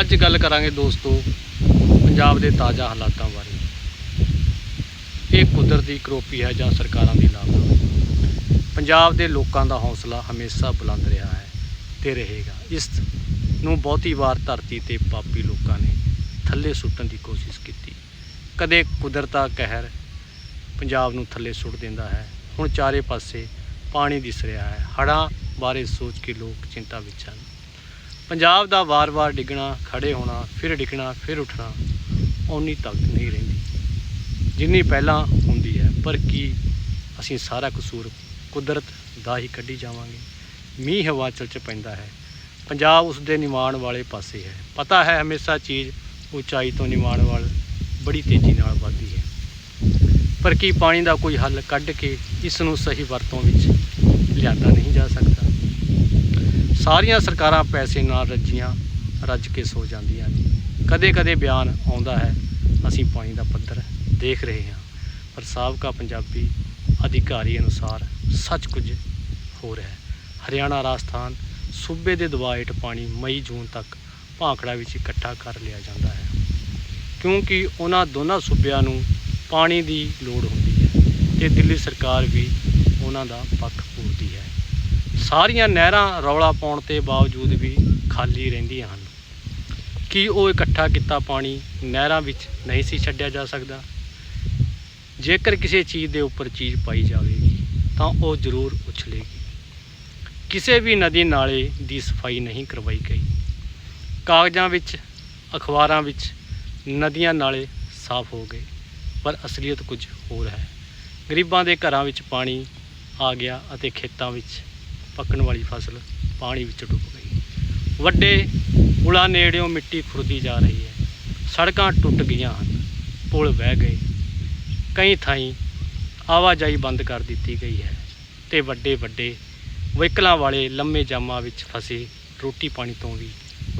ਅੱਜ ਗੱਲ ਕਰਾਂਗੇ ਦੋਸਤੋ ਪੰਜਾਬ ਦੇ ਤਾਜ਼ਾ ਹਾਲਾਤਾਂ ਬਾਰੇ। ਇਹ ਕੁਦਰਤੀ ਕਰੋਪੀ ਹੈ ਜਾਂ ਸਰਕਾਰਾਂ ਦੀ ਲਾਪਰਵਾਹੀ? ਪੰਜਾਬ ਦੇ ਲੋਕਾਂ ਦਾ ਹੌਸਲਾ ਹਮੇਸ਼ਾ ਬੁਲੰਦ ਰਿਹਾ ਹੈ ਤੇ ਰਹੇਗਾ। ਇਸ ਨੂੰ ਬਹੁਤੀ ਵਾਰ ਧਰਤੀ ਤੇ ਪਾਪੀ ਲੋਕਾਂ ਨੇ ਥੱਲੇ ਸੁੱਟਣ ਦੀ ਕੋਸ਼ਿਸ਼ ਕੀਤੀ। ਕਦੇ ਕੁਦਰਤਾ ਕਹਿਰ ਪੰਜਾਬ ਨੂੰ ਥੱਲੇ ਸੁੱਟ ਦਿੰਦਾ ਹੈ। ਹੁਣ ਚਾਰੇ ਪਾਸੇ ਪਾਣੀ ਦਿਸ ਰਿਹਾ ਹੈ। ਹੜ੍ਹਾਂ ਬਾਰੇ ਸੋਚ ਕੇ ਲੋਕ ਚਿੰਤਾ ਵਿੱਚ ਹਨ। ਪੰਜਾਬ ਦਾ ਵਾਰ-ਵਾਰ ਡਿੱਗਣਾ ਖੜੇ ਹੋਣਾ, ਫਿਰ ਡਿੱਗਣਾ, ਫਿਰ ਉੱਠਣਾ ਓਨੀ ਤਾਕਤ ਨਹੀਂ ਰਹਿੰਦੀ। ਜਿੰਨੀ ਪਹਿਲਾਂ ਹੁੰਦੀ ਹੈ, ਪਰ ਕੀ ਅਸੀਂ ਸਾਰਾ ਕਸੂਰ ਕੁਦਰਤ ਦਾ ਹੀ ਕੱਢੀ ਜਾਵਾਂਗੇ? ਮੀਂਹ ਹਿਮਾਚਲ ਚ ਪੈਂਦਾ ਹੈ, ਪੰਜਾਬ ਉਸ ਦੇ ਨਿਮਾਣ ਵਾਲੇ ਪਾਸੇ ਹੈ। ਪਤਾ ਹੈ ਹਮੇਸ਼ਾ ਚੀਜ਼ ਉਚਾਈ ਤੋਂ ਨਿਮਾਣ ਵੱਲ ਬੜੀ ਤੇਜ਼ੀ ਨਾਲ ਵੱਧਦੀ ਹੈ। ਪਰ ਕੀ ਪਾਣੀ ਦਾ ਕੋਈ ਹੱਲ ਕੱਢ ਕੇ ਇਸ ਨੂੰ ਸਹੀ ਵਰਤੋਂ ਵਿੱਚ ਲਿਆਂਦਾ ਨਹੀਂ ਸਾਰੀਆਂ ਸਰਕਾਰਾਂ ਪੈਸੇ ਨਾਲ ਰੱਜੀਆਂ, ਰੱਜ ਕੇ ਸੋ ਜਾਂਦੀਆਂ ਨੇ। ਕਦੇ-ਕਦੇ ਬਿਆਨ ਆਉਂਦਾ ਹੈ, ਅਸੀਂ ਪਾਣੀ ਦਾ ਪੱਧਰ ਦੇਖ ਰਹੇ ਹਾਂ। ਪਰ ਸਾਬਕਾ ਪੰਜਾਬੀ ਅਧਿਕਾਰੀ ਅਨੁਸਾਰ ਸੱਚ ਕੁਝ ਹੋ ਰਿਹਾ ਹੈ। ਹਰਿਆਣਾ, ਰਾਜਸਥਾਨ, ਸੂਬੇ ਦੇ ਦਬਾਅ ਹੇਠ ਪਾਣੀ ਮਈ, ਜੂਨ ਤੱਕ ਭਾਂਖੜਾ ਵਿੱਚ ਇਕੱਠਾ ਕਰ ਲਿਆ ਜਾਂਦਾ ਹੈ। ਕਿਉਂਕਿ ਉਹਨਾਂ ਦੋਨਾਂ ਸੂਬਿਆਂ ਨੂੰ ਪਾਣੀ ਦੀ ਲੋੜ ਹੁੰਦੀ ਹੈ ਤੇ ਦਿੱਲੀ ਸਰਕਾਰ ਵੀ ਉਹਨਾਂ ਦਾ ਪੱਖ ਪੂਰਦੀ ਸਾਰੀਆਂ ਨਹਿਰਾਂ ਰੌਲਾ ਪਾਉਣ ਤੇ ਬਾਵਜੂਦ ਵੀ ਖਾਲੀ ਰਹਿੰਦੀਆਂ ਹਨ। ਕੀ ਉਹ ਇਕੱਠਾ ਕੀਤਾ ਪਾਣੀ ਨਹਿਰਾਂ ਵਿੱਚ ਨਹੀਂ ਸੀ ਛੱਡਿਆ ਜਾ ਸਕਦਾ? ਜੇਕਰ ਕਿਸੇ ਚੀਜ਼ ਦੇ ਉੱਪਰ ਚੀਜ਼ ਪਾਈ ਜਾਵੇਗੀ, ਤਾਂ ਉਹ ਜ਼ਰੂਰ ਉਛਲੇਗੀ। ਕਿਸੇ ਵੀ ਨਦੀ ਨਾਲੇ ਦੀ ਸਫ਼ਾਈ ਨਹੀਂ ਕਰਵਾਈ ਗਈ। ਕਾਗਜ਼ਾਂ ਵਿੱਚ, ਅਖਬਾਰਾਂ ਵਿੱਚ ਨਦੀਆਂ ਨਾਲੇ ਸਾਫ਼ ਹੋ ਗਏ, ਪਰ ਅਸਲੀਅਤ ਕੁਝ ਹੋਰ ਹੈ। ਗਰੀਬਾਂ ਦੇ ਘਰਾਂ ਵਿੱਚ ਪਾਣੀ ਆ ਗਿਆ ਅਤੇ ਖੇਤਾਂ ਵਿੱਚ ਪੱਕਣ ਵਾਲੀ ਫਸਲ ਪਾਣੀ ਵਿੱਚ ਡੁੱਬ ਗਈ। ਵੱਡੇ ਪੁਲਾਂ ਨੇੜਿਓਂ ਮਿੱਟੀ ਖੁਰਦੀ ਜਾ ਰਹੀ ਹੈ। ਸੜਕਾਂ ਟੁੱਟ ਗਈਆਂ ਹਨ। ਪੁਲ ਵਹਿ ਗਏ। ਕਈ ਥਾਈਂ ਆਵਾਜਾਈ ਬੰਦ ਕਰ ਦਿੱਤੀ ਗਈ ਹੈ ਤੇ ਵੱਡੇ ਵੱਡੇ ਵਹੀਕਲਾਂ ਵਾਲੇ ਲੰਮੇ ਜਾਮਾਂ ਵਿੱਚ ਫਸੇ ਰੋਟੀ ਪਾਣੀ ਤੋਂ ਵੀ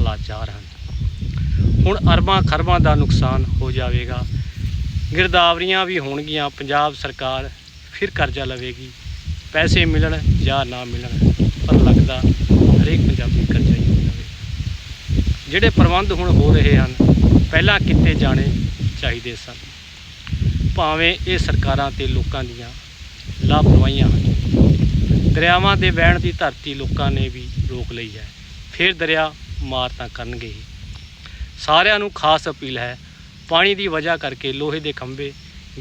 ਲਾਚਾਰ ਹਨ। ਹੁਣ ਅਰਬਾਂ ਖਰਬਾਂ ਦਾ ਨੁਕਸਾਨ ਹੋ ਜਾਵੇਗਾ। ਗਿਰਦਾਵਰੀਆਂ ਵੀ ਹੋਣਗੀਆਂ। ਪੰਜਾਬ ਸਰਕਾਰ ਫਿਰ ਕਰਜ਼ਾ ਲਵੇਗੀ। ਪੈਸੇ ਮਿਲਣ ਜਾਂ ਨਾ ਮਿਲਣ, ਪਰ ਲੱਗਦਾ ਹਰੇਕ ਪੰਜਾਬੀ ਕਰਜ਼ਾ ਹੀ ਹੋ ਜਾਵੇ ਜਿਹੜੇ ਪ੍ਰਬੰਧ ਹੁਣ ਹੋ ਰਹੇ ਹਨ, ਪਹਿਲਾਂ ਕੀਤੇ ਜਾਣੇ ਚਾਹੀਦੇ ਸਨ। ਭਾਵੇਂ ਇਹ ਸਰਕਾਰਾਂ ਤੇ ਲੋਕਾਂ ਦੀਆਂ ਲਾਪਰਵਾਹੀਆਂ ਹਨ। ਦਰਿਆਵਾਂ ਦੇ ਵਹਿਣ ਦੀ ਧਰਤੀ ਲੋਕਾਂ ਨੇ ਵੀ ਰੋਕ ਲਈ ਹੈ। ਫਿਰ ਦਰਿਆ ਮਾਰ ਤਾਂ ਕਰਨਗੇ ਹੀ। ਸਾਰਿਆਂ ਨੂੰ ਖਾਸ ਅਪੀਲ ਹੈ, ਪਾਣੀ ਦੀ ਵਜ੍ਹਾ ਕਰਕੇ ਲੋਹੇ ਦੇ ਖੰਭੇ,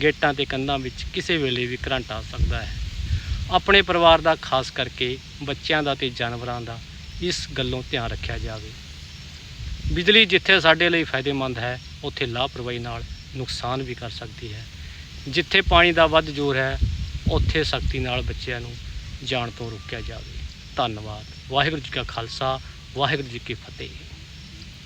ਗੇਟਾਂ ਤੇ ਕੰਧਾਂ ਵਿੱਚ ਕਿਸੇ ਵੇਲੇ ਵੀ ਕਰੰਟ ਆ ਸਕਦਾ ਹੈ। ਆਪਣੇ ਪਰਿਵਾਰ ਦਾ ਖਾਸ ਕਰਕੇ ਬੱਚਿਆਂ ਦਾ ਤੇ ਜਾਨਵਰਾਂ ਦਾ ਇਸ ਗੱਲੋਂ ਧਿਆਨ ਰੱਖਿਆ ਜਾਵੇ। ਬਿਜਲੀ ਜਿੱਥੇ ਸਾਡੇ ਲਈ ਫਾਇਦੇਮੰਦ ਹੈ, ਉੱਥੇ ਲਾਪਰਵਾਹੀ ਨਾਲ ਨੁਕਸਾਨ ਵੀ ਕਰ ਸਕਦੀ ਹੈ। ਜਿੱਥੇ ਪਾਣੀ ਦਾ ਵੱਧ ਜ਼ੋਰ ਹੈ, ਉੱਥੇ ਸਖਤੀ ਨਾਲ ਬੱਚਿਆਂ ਨੂੰ ਜਾਣ ਤੋਂ ਰੋਕਿਆ ਜਾਵੇ। ਧੰਨਵਾਦ। ਵਾਹਿਗੁਰੂ ਜੀ ਕਾ ਖਾਲਸਾ, ਵਾਹਿਗੁਰੂ ਜੀ ਕੀ ਫਤਿਹ।